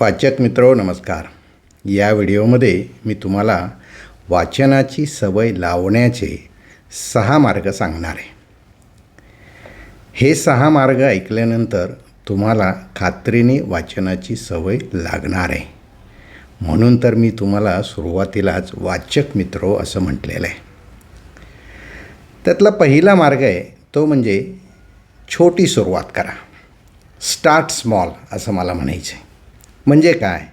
वाचक मित्र नमस्कार. या व्हिडिओमध्ये मी तुम्हाला वाचनाची सवय लावण्याचे सहा मार्ग सांगणार आहे. हे सहा मार्ग ऐकल्यानंतर तुम्हाला खात्रीने वाचनाची सवय लागणार आहे. म्हणून तर मी तुम्हाला सुरुवातीलाच वाचक मित्र असं म्हटलेलं आहे. त्यातला पहिला मार्ग आहे तो म्हणजे छोटी सुरुवात करा. स्टार्ट स्मॉल असं मला म्हणायचं आहे म्हणजे काय?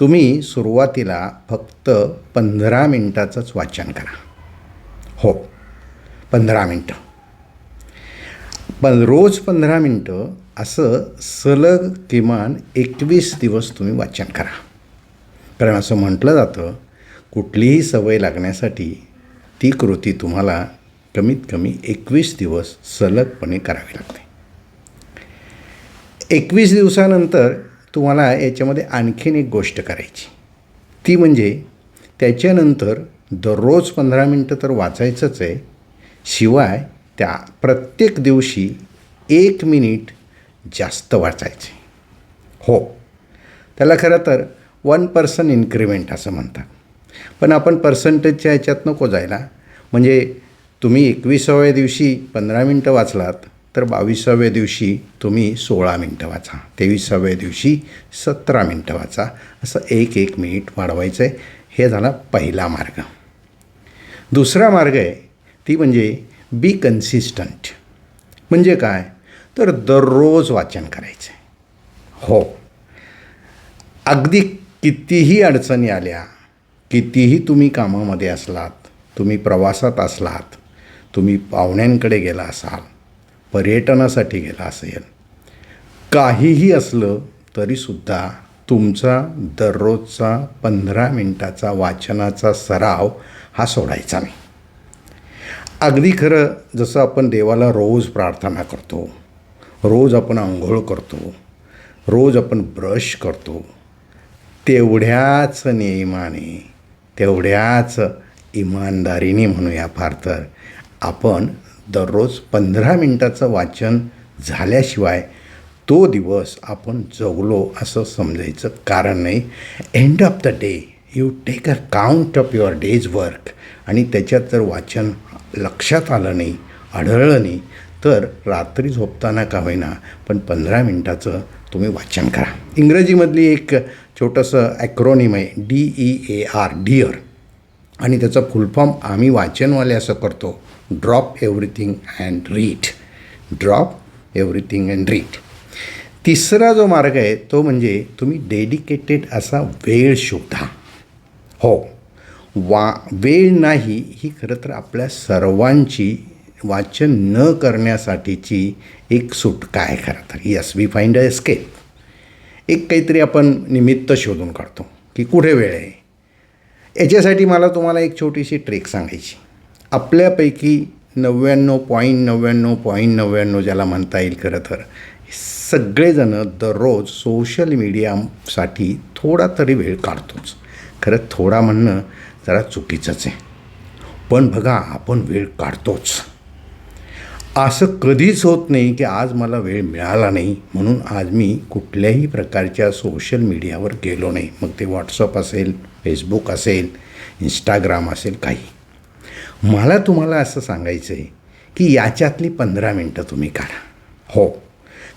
तुम्ही सुरुवातीला फक्त पंधरा मिनटाचंच वाचन करा. हो पंधरा मिनटं. पण रोज पंधरा मिनटं असं सलग किमान एकवीस दिवस तुम्ही वाचन करा. कारण असं म्हटलं जातं कुठलीही सवय लागण्यासाठी ती कृती तुम्हाला कमीत कमी एकवीस दिवस सलगपणे करावी लागते. एकवीस दिवसानंतर तुम्हाला याच्यामध्ये आणखीन एक गोष्ट करायची. ती म्हणजे त्याच्यानंतर दररोज पंधरा मिनटं तर वाचायचंच आहे. शिवाय त्या प्रत्येक दिवशी एक मिनिट जास्त वाचायचे. हो. त्याला खरं तर वन पर्सन इन्क्रिमेंट असं म्हणतात. पण आपण पर्सेंटेजच्या ह्याच्यात नको जायला. म्हणजे तुम्ही एकविसाव्या दिवशी पंधरा मिनटं वाचलात तर बावीसाव्या दिवशी तुम्ही सोळा मिनटं वाचा. तेविसाव्या दिवशी सतरा मिनटं वाचा. असं एक एक मिनिट वाढवायचं आहे हे झाला पहिला मार्ग. दुसरा मार्ग आहे ती म्हणजे बी कन्सिस्टंट म्हणजे काय? तर दररोज वाचन करायचं आहे हो. अगदी कितीही अडचणी आल्या कितीही तुम्ही कामामध्ये असलात तुम्ही प्रवासात असलात तुम्ही पाहुण्यांकडे गेला असाल पर्यटनासाठी गेला असेल. काहीही असलं तरीसुद्धा तुमचा दररोजचा पंधरा मिनटाचा वाचनाचा सराव हा सोडायचा नाही. अगदी खरं जसं आपण देवाला रोज प्रार्थना करतो रोज आपण आंघोळ करतो रोज आपण ब्रश करतो तेवढ्याच नियमाने तेवढ्याच इमानदारीने म्हणूया फार तर आपण दररोज पंधरा मिनटाचं वाचन झाल्याशिवाय तो दिवस आपण जगलो असं समजायचं कारण नाही. End of the day you take a count of your day's work आणि त्याच्यात जर वाचन लक्षात आलं नाही आढळलं नाही तर रात्री झोपताना का होईना पण पंधरा मिनटाचं तुम्ही वाचन करा. इंग्रजीमधली एक छोटंसं ॲक्रोनिम आहे D E A R dear आणि त्याचा फुलफॉर्म आम्ही वाचनवाले असं करतो. Drop everything and read drop everything and read तिसरा जो मार्ग आहे तो म्हणजे तुम्ही डेडिकेटेड असा वेळ शोधा. हो. वा वेळ नाही ही खरं तर आपल्या सर्वांची वाचन न करण्यासाठीची एक सुटका आहे खरं तर. Yes we find a escape एक काहीतरी आपण निमित्त शोधून काढतो की कुठे वेळ आहे? याच्यासाठी मला तुम्हाला एक छोटीशी ट्रेक सांगायची. आपल्यापैकी नव्याण्णव पॉईंट नव्याण्णव पॉईंट नव्याण्णव ज्याला म्हणता येईल खरं तर सगळेजणं दररोज सोशल मीडियासाठी थोडा तरी वेळ काढतोच. खरं थोडा म्हणणं जरा चुकीचंच आहे. पण बघा आपण वेळ काढतोच. असं कधीच होत नाही की आज मला वेळ मिळाला नाही. म्हणून आज मी कुठल्याही प्रकारच्या सोशल मीडियावर गेलो नाही. मग ते व्हॉट्सअप असेल फेसबुक असेल इंस्टाग्राम असेल काही. मला तुम्हाला असं सांगायचं आहे की याच्यातली पंधरा मिनटं तुम्ही काढा. हो.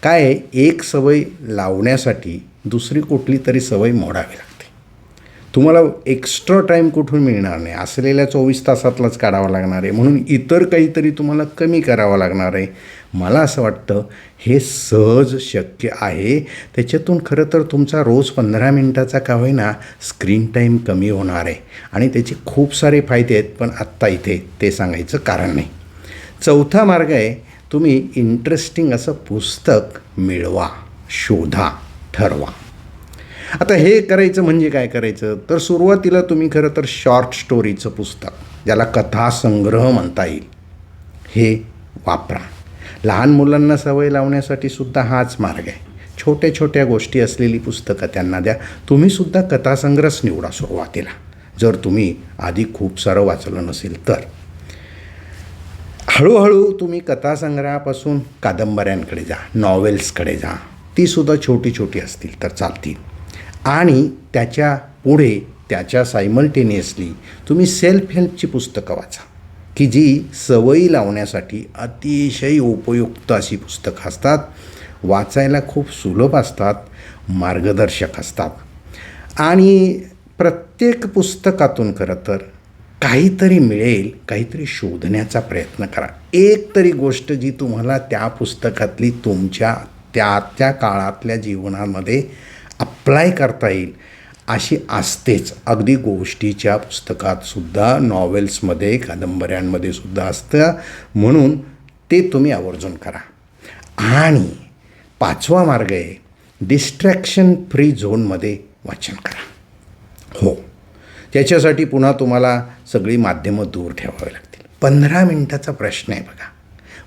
काय एक सवय लावण्यासाठी दुसरी कुठली तरी सवय मोडावी लागते. तुम्हाला एक्स्ट्रा टाईम कुठून मिळणार नाही. असलेल्या चोवीस तासातलाच काढावा लागणार आहे. म्हणून इतर काहीतरी तुम्हाला कमी करावं लागणार आहे. मला असं वाटतं हे सहज शक्य आहे. त्याच्यातून खरं तर तुमचा रोज पंधरा मिनटाचा का होईना स्क्रीन टाईम कमी होणार आहे. आणि त्याचे खूप सारे फायदे आहेत पण आत्ता इथे ते सांगायचं कारण नाही. चौथा मार्ग आहे तुम्ही इंटरेस्टिंग असं पुस्तक मिळवा शोधा ठरवा. आता हे करायचं म्हणजे काय करायचं? तर सुरुवातीला तुम्ही खरं तर शॉर्ट स्टोरीचं पुस्तक ज्याला कथासंग्रह म्हणता येईल हे वापरा. लहान मुलांना सवय लावण्यासाठी सुद्धा हाच मार्ग आहे. छोट्या छोट्या गोष्टी असलेली पुस्तकं त्यांना द्या. तुम्हीसुद्धा कथासंग्रहच निवडा सुरुवातीला. जर तुम्ही आधी खूप सारं वाचलं नसेल तर. हळूहळू तुम्ही कथासंग्रहापासून कादंबऱ्यांकडे जा नॉवेल्सकडे जा. तीसुद्धा छोटी छोटी असतील तर चालतील. आणि त्याच्या पुढे त्याच्या सायमल्टेनियसली तुम्ही सेल्फ हेल्पची पुस्तकं वाचा. की जी सवयी लावण्यासाठी अतिशय उपयुक्त अशी पुस्तकं असतात. वाचायला खूप सुलभ असतात मार्गदर्शक असतात. आणि प्रत्येक पुस्तकातून खरं तर काहीतरी मिळेल काहीतरी शोधण्याचा प्रयत्न करा. एक तरी गोष्ट जी तुम्हाला त्या पुस्तकातली तुमच्या त्या त्या काळातल्या जीवनामध्ये अप्लाय करता येईल अशी असतेच. अगदी गोष्टीच्या पुस्तकातसुद्धा नॉवेल्समध्ये कादंबऱ्यांमध्ये सुद्धा असतं. म्हणून ते तुम्ही आवर्जून करा. आणि पाचवा मार्ग आहे डिस्ट्रॅक्शन फ्री झोनमध्ये वाचन करा. हो. त्याच्यासाठी पुन्हा तुम्हाला सगळी माध्यमं दूर ठेवावी लागतील. पंधरा मिनटाचा प्रश्न आहे बघा.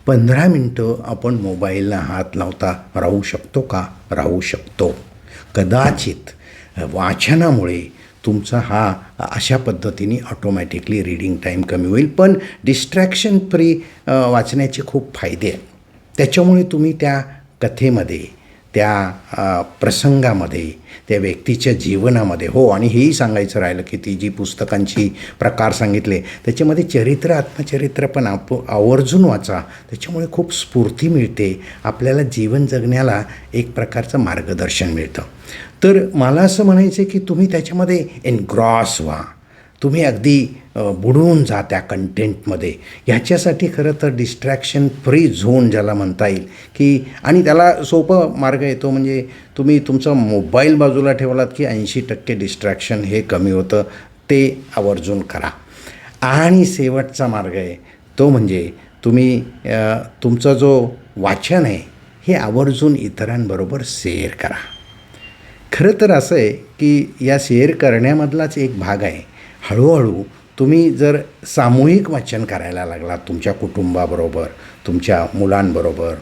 पंधरा मिनटं आपण मोबाईलला हात लावता राहू शकतो का? राहू शकतो. कदाचित वाचनामुळे तुमचा हा अशा पद्धतीने ऑटोमॅटिकली रीडिंग टाईम कमी होईल. पण डिस्ट्रॅक्शन फ्री वाचण्याचे खूप फायदे आहेत. त्याच्यामुळे तुम्ही त्या कथेमध्ये त्या प्रसंगामध्ये त्या व्यक्तीच्या जीवनामध्ये हो आणि हेही सांगायचं राहिलं की ती जी पुस्तकांची प्रकार सांगितले त्याच्यामध्ये चरित्र आत्मचरित्र पण आप आवर्जून वाचा. त्याच्यामुळे खूप स्फूर्ती मिळते. आपल्याला जीवन जगण्याला एक प्रकारचं मार्गदर्शन मिळतं. तर मला असं म्हणायचं आहे की तुम्ही त्याच्यामध्ये एनग्रॉस व्हा. तुम्ही अगदी बुडवून बुडून जा त्या कंटेंटमध्ये ह्याच्यासाठी खरं तर डिस्ट्रॅक्शन फ्री झोन ज्याला म्हणता येईल की आणि त्याला सोपं मार्ग येतो म्हणजे तुम्ही तुमचा मोबाईल बाजूला ठेवलात की ऐंशी टक्के डिस्ट्रॅक्शन हे कमी होतं ते आवर्जून करा. आणि शेवटचा मार्ग आहे तो म्हणजे तुम्ही तुमचा जो वाचन आहे हे आवर्जून इतरांबरोबर शेअर करा. खरं तर असं आहे की या शेअर करण्यामधलाच एक भाग आहे. हळूहळू तुम्ही जर सामूहिक वाचन करायला लागलात तुमच्या कुटुंबाबरोबर तुमच्या मुलांबरोबर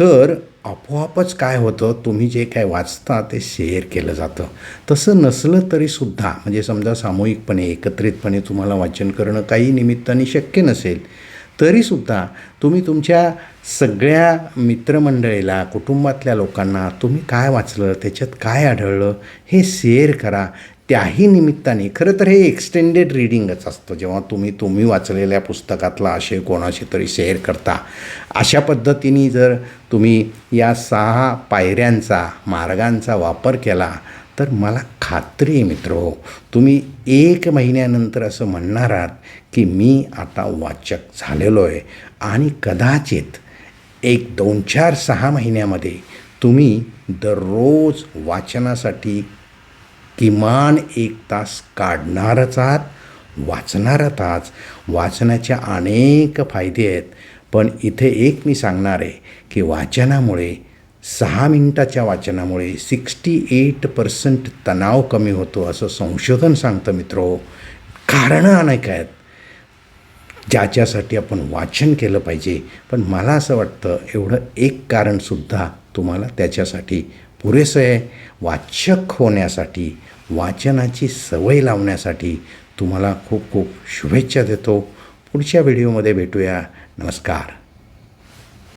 तर आपोआपच काय होतं? तुम्ही जे काय वाचता ते शेअर केलं जातं. तसं नसलं तरीसुद्धा म्हणजे समजा सामूहिकपणे एकत्रितपणे तुम्हाला वाचन करणं काही निमित्ताने शक्य नसेल तरीसुद्धा तुम्ही तुमच्या सगळ्या मित्रमंडळीला कुटुंबातल्या लोकांना तुम्ही काय वाचलं त्याच्यात काय आढळलं हे शेअर करा. त्याही निमित्ताने खरं तर हे एक्सटेंडेड रीडिंगच असतं. जेव्हा तुम्ही तुम्ही वाचलेल्या पुस्तकातला आशय कोणाशी तरी शेअर करता अशा पद्धतीने जर तुम्ही या सहा पायऱ्यांचा मार्गांचा वापर केला तर मला खात्री आहे मित्र हो तुम्ही एक महिन्यानंतर असं म्हणणार आहात की मी आता वाचक झालेलो आहे. आणि कदाचित एक दोन चार सहा महिन्यामध्ये तुम्ही दररोज वाचनासाठी किमान एक तास काढणारच आहात वाचणारच आहात. वाचनाचे अनेक फायदे आहेत पण इथे एक मी सांगणार आहे की वाचनामुळे सहा मिनटाच्या वाचनामुळे सिक्स्टी एट पर्सेंट तणाव कमी होतो असं संशोधन सांगतं मित्रो. कारणं अनेक आहेत. ज्याच्यासाठी आपण वाचन केलं पाहिजे. पण मला असं वाटतं एवढं एक कारणसुद्धा तुम्हाला त्याच्यासाठी पुरेसं आहे. वाचक होण्यासाठी वाचनाची सवय लावण्यासाठी तुम्हाला खूप खूप शुभेच्छा देतो. पुढच्या व्हिडिओमध्ये भेटूया. नमस्कार.